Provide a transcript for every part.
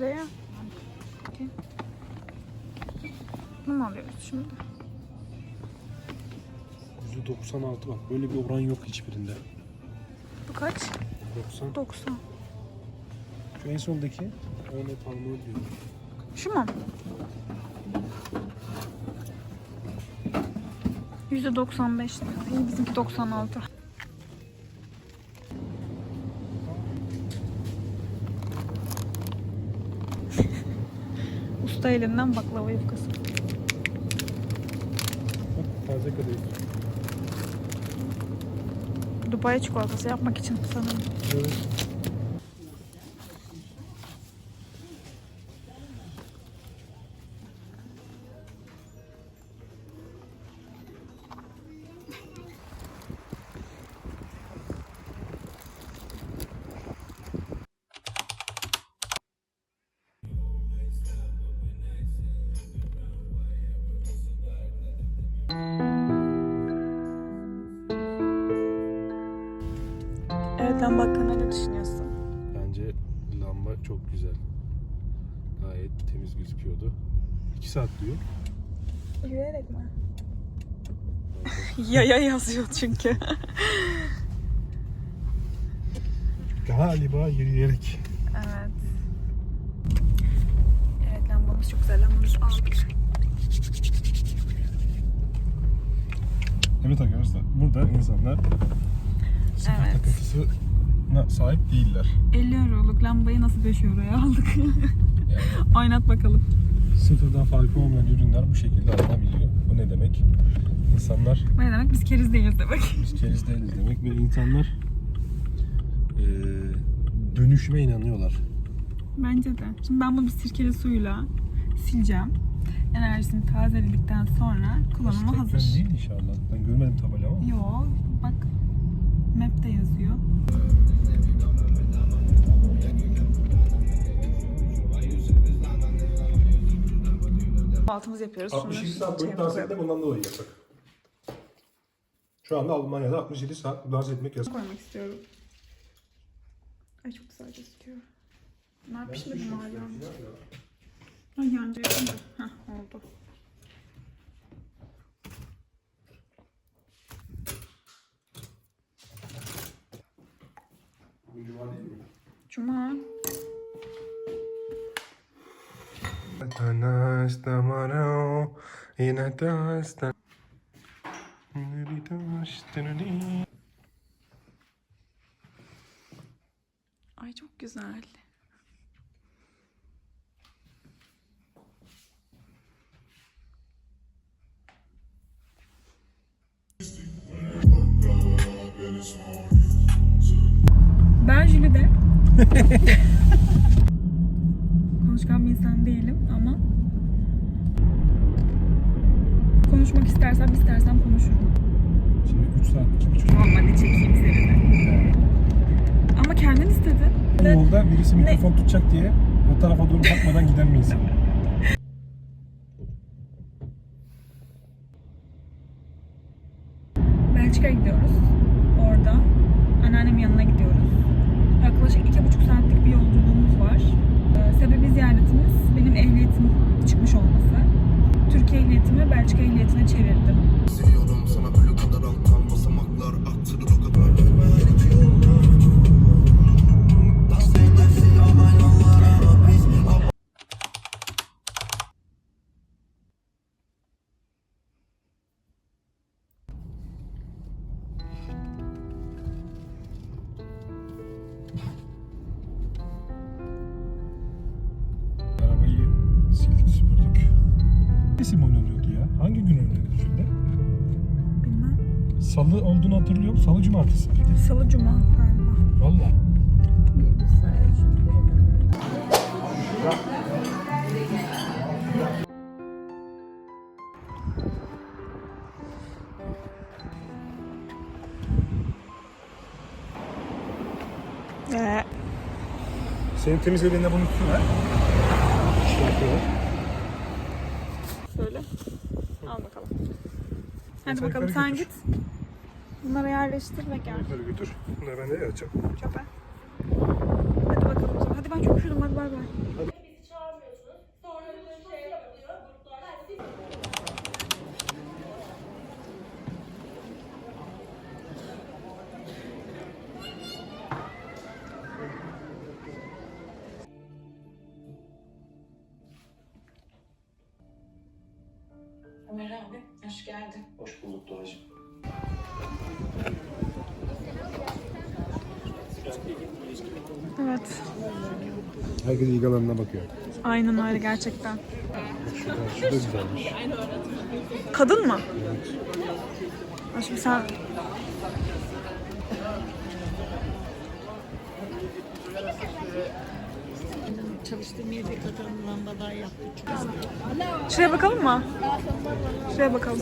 Nereye? Bunu mu alıyoruz şimdi? %96 bak. Böyle bir oran yok hiçbirinde. Bu kaç? 90. 90. Şu en sondaki öyle palmiye diyor. Şu mu? Yüzde 95 diyor. İyi bizimki 96. Usta elinden baklava yufkası. Bak taze kadayıf. Dubai çikolatası yapmak için sanırım. Evet. Evet lamba hakkında ne düşünüyorsun? Bence lamba çok güzel. Gayet temiz gözüküyordu. 2 saat diyor. Yürüyerek mi? Yaya yazıyor çünkü. Galiba yürüyerek. Evet. Evet lambamız çok güzel. Lambamızı aldık. Evet arkadaşlar burada insanlar sıfır Evet. Takıntısına sahip değiller. 50 euroluk lambayı nasıl 5 euroya aldık? Oynat bakalım. Sıfırdan farkı olmayan ürünler bu şekilde alınabiliyor. Bu ne demek? İnsanlar Bu ne demek? Biz keriz değiliz demek. biz keriz değiliz demek ve insanlar eee, dönüşüme inanıyorlar. Bence de. Şimdi ben bunu bir sirkeli suyla sileceğim. Enerjisini tazeledikten sonra kullanıma hazır. yön değil inşallah. Ben görmedim tabela ama. Yo, bak map'te yazıyor. Altımız yapıyoruz. Şunu 67 saat boyunca dans etmek ondan dolayı yasak. Şu anda Almanya'da 67 saat dans etmek yasak. koymak istiyorum. Ay çok güzel gözüküyor. Bunlar pişmedi mi hala? Ay yanca yapınca. Heh oldu. Bugün cuma değil mi? Cuma. Ay insan değilim ama konuşmak istersem istersem konuşurum. Şimdi 3 saat, 2,5 Normalde çekeyim seni de. Ama kendin istedin. Bu yolda birisi mikrofon tutacak diye o tarafa doğru bakmadan giden bir insan. Belçika'ya gidiyoruz. Ziyaretimiz benim ehliyetim çıkmış olması. Türkiye ehliyetimi Belçika ehliyetine çevirdim. Seviyorum sana böyle Resim oynanıyordu ya. Hangi gün oynanıyordu şimdi? Bilmem. Salı olduğunu hatırlıyorum. Salı cumartesi miydi? Salı Cuma galiba. Valla. Ee, Senin temizlediğinde bunu tutuver. İşte yapıyor. Şöyle. Al bakalım. Hadi bakalım sen götür. git. Bunları yerleştir ve gel Bunları götür. Bunları ben de açacağım. çöpe. Hadi bakalım. Hadi Hadi ben çok üşüdüm hadi bay bay. Ömer abi, hoş geldin. Hoş bulduk Doğacığım. Evet. Herkes ilgalarına bakıyor. Aynen öyle gerçekten. Şu, da güzelmiş. Kadın mı? Aşkım sen... Çalıştığım yerde kadın lambalar yaptı. Şuraya bakalım mı? Şuraya bakalım.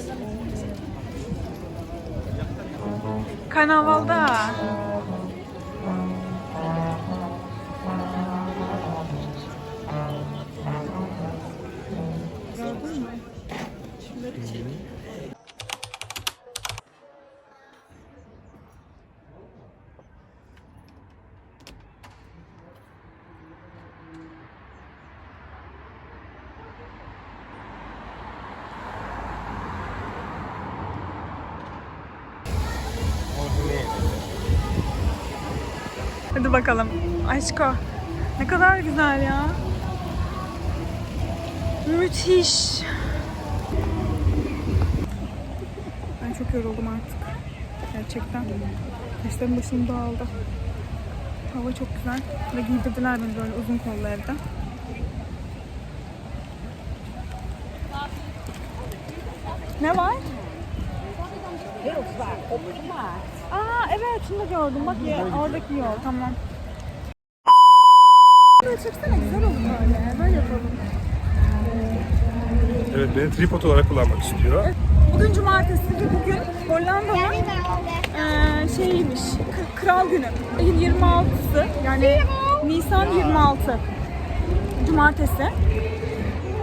Karnavalda. Hadi bakalım. Aşko. Ne kadar güzel ya. Müthiş. Ben çok yoruldum artık. Gerçekten. Saçlarım başım dağıldı. Hava çok güzel. Ve giydirdiler beni böyle uzun kollu evde. Ne var? Aa evet şunu gördüm. Bak ya oradaki yol tamam. Böyle çeksene güzel olur böyle. Böyle yapalım. Evet beni tripod olarak kullanmak istiyor. Bugün cumartesi ve bugün Hollanda'nın eee şeyiymiş. k- Kral günü. Ayın 26'sı yani Nisan 26. Cumartesi.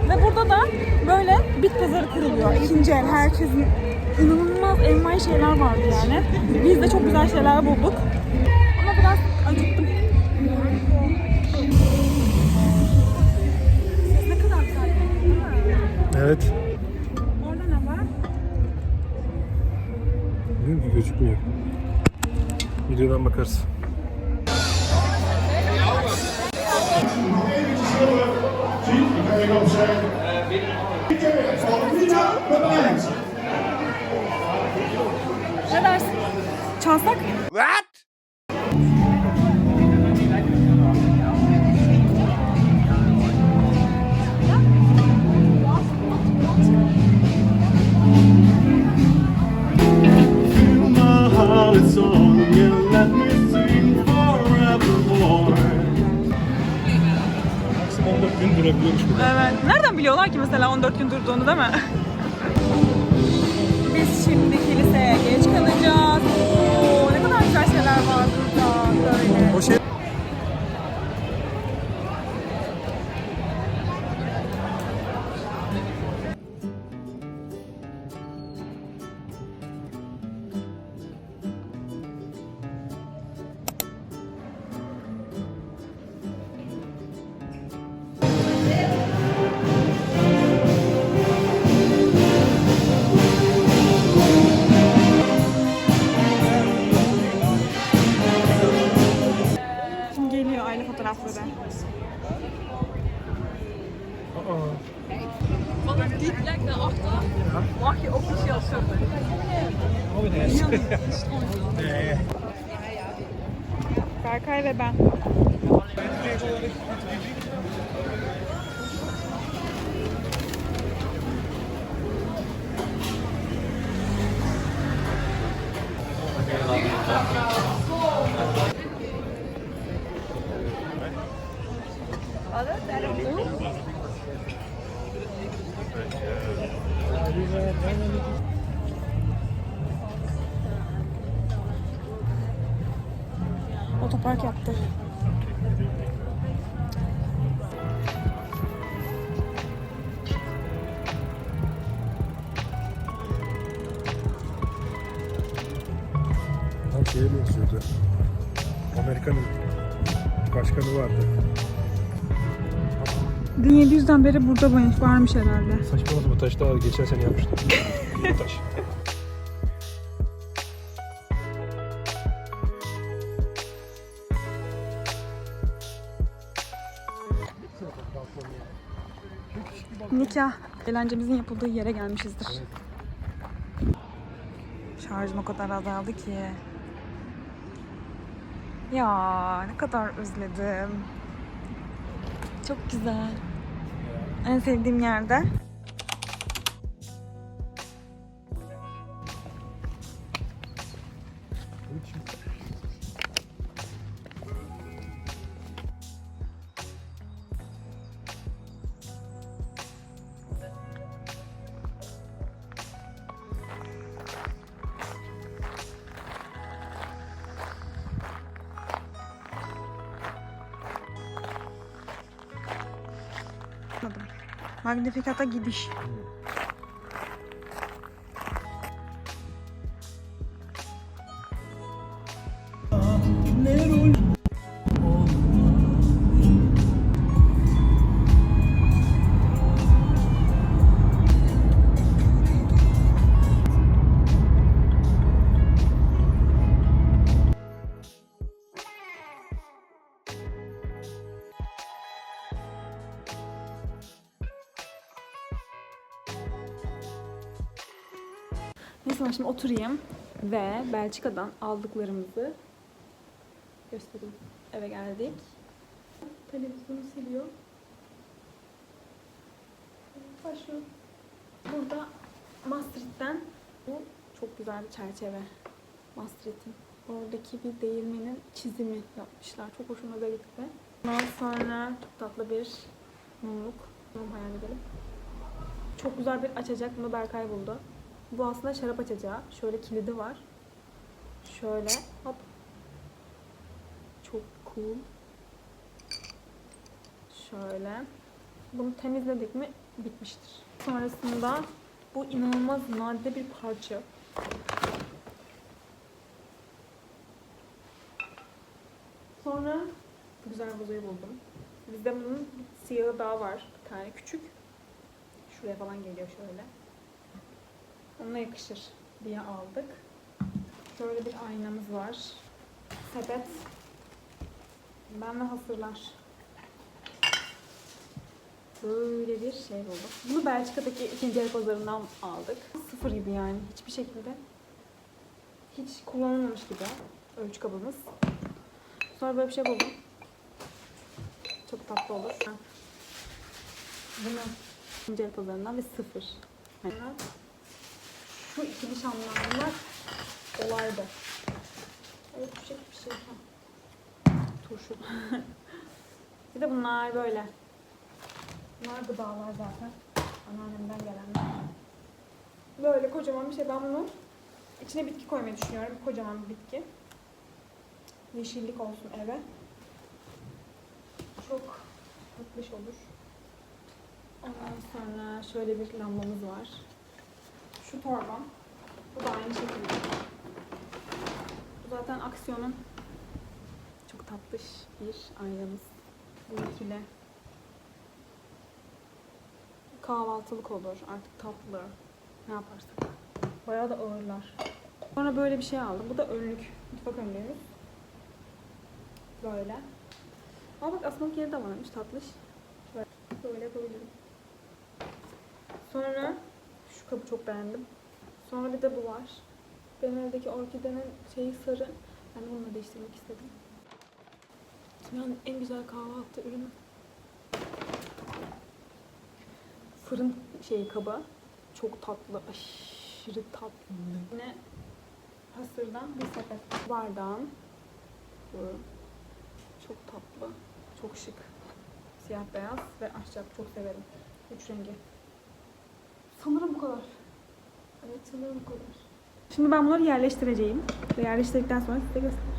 Ve burada da böyle bit pazarı kuruluyor. İkinci el herkesin inanılmaz envai şeyler vardı yani. Biz de çok güzel şeyler bulduk. Ama biraz acıktım. Ne kadar güzel? Evet. Orada ne var? Bilmiyorum ki gözükmüyor. Videodan bakarız. yapmazsak oh. Vanaf die plek daarachter mag je officieel surfen. Oh, nee. Hier Nee. Waar kan je weer baan? Alles? I don't. Otopark yaptı. tam şeye benziyordu. Amerika'nın başkanı vardı. 1700'den beri burada var- varmış herhalde. Saçmalama bu taş daha geçen sene yapmıştım. bu taş. Nikah. Eğlencemizin yapıldığı yere gelmişizdir. Şarjım o kadar azaldı ki. Ya ne kadar özledim. Çok güzel. En sevdiğim yerde. Magnificat'a gidiş. Şimdi oturayım ve Belçika'dan aldıklarımızı göstereyim. Eve geldik. Televizyonu siliyor. Başlıyor. Burada Maastricht'ten bu çok güzel bir çerçeve. Maastricht'in. Oradaki bir değirmenin çizimi yapmışlar. Çok hoşuma da gitti. Ondan sonra çok tatlı bir mumluk. Mum hayal edelim. Çok güzel bir açacak. Bunu Berkay buldu. Bu aslında şarap açacağı. Şöyle kilidi var. Şöyle hop. Çok cool. Şöyle. Bunu temizledik mi bitmiştir. Sonrasında bu inanılmaz nadide bir parça. Sonra güzel vazoyu buldum. Bizde bunun siyahı daha var. Bir tane küçük. Şuraya falan geliyor şöyle. Onunla yakışır diye aldık. Şöyle bir aynamız var. Sepet. Ben ve hasırlar. Böyle bir şey bulduk. Bunu Belçika'daki ikinci el pazarından aldık. Sıfır gibi yani. Hiçbir şekilde hiç kullanılmamış gibi ölçü kabımız. Sonra böyle bir şey buldum. Çok tatlı olur. Bunu ikinci el pazarından ve sıfır. Yani şu ikili şamlar olaydı. Evet bu şekilde bir şey. Ha. Turşu. bir de bunlar böyle. Bunlar gıdalar zaten. Anneannemden gelenler. Böyle kocaman bir şey. Ben bunu içine bitki koymayı düşünüyorum. Kocaman bir bitki. Yeşillik olsun eve. Çok tatlış olur. Ondan sonra şöyle bir lambamız var. Şu torbam. Bu da aynı şekilde. Bu zaten aksiyonun çok tatlış bir aynamız. Bu ikili. Kahvaltılık olur. Artık tatlı. Ne yaparsak. Bayağı da ağırlar. Sonra böyle bir şey aldım. Bu da önlük. Mutfak önlüğümüz. Böyle. Ama bak asmalık yeri de varmış tatlış. Şöyle, böyle yapabilirim. Sonra kabı çok beğendim. Sonra bir de bu var. Benim evdeki orkidenin şeyi sarı. Ben de bununla değiştirmek istedim. Dünyanın en güzel kahvaltı ürünü. Fırın şeyi kabı. Çok tatlı. Aşırı tatlı. Yine hasırdan bir sepet. Bardağım. Bu. Çok tatlı. Çok şık. Siyah beyaz ve ahşap. Çok severim. Üç rengi. Sanırım bu kadar. Evet sanırım bu kadar. Şimdi ben bunları yerleştireceğim. Ve yerleştirdikten sonra size göstereceğim.